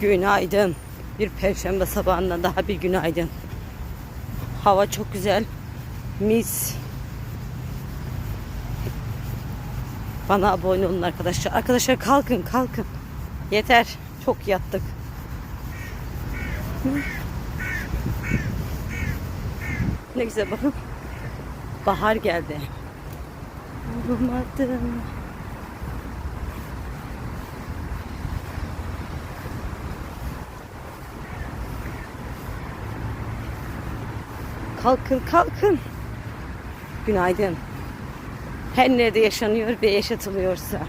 Günaydın. Bir perşembe sabahından daha bir günaydın. Hava çok güzel. Mis. Bana abone olun arkadaşlar. Arkadaşlar kalkın kalkın. Yeter. Çok yattık. Ne güzel bakın. Bahar geldi. Olmadım. Kalkın kalkın. Günaydın. Her nerede yaşanıyor ve yaşatılıyorsa.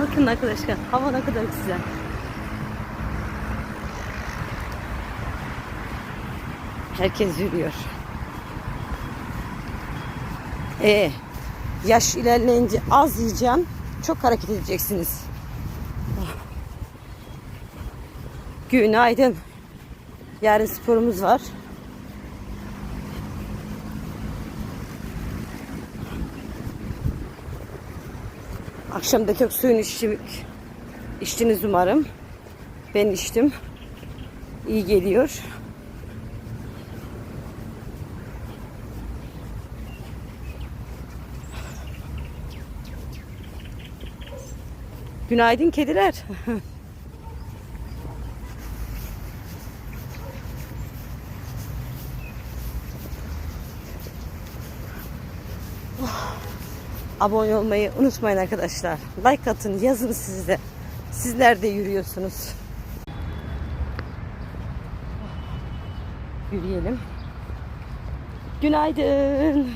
Bakın arkadaşlar hava ne kadar güzel. Herkes yürüyor. Ee, yaş ilerleyince az yiyeceğim, çok hareket edeceksiniz. Günaydın. Yarın sporumuz var. Akşam da kök suyunu içtik. İçtiniz umarım. Ben içtim. İyi geliyor. Günaydın kediler. Abone olmayı unutmayın arkadaşlar. Like atın, yazın siz de. Sizler de yürüyorsunuz. Yürüyelim. Günaydın.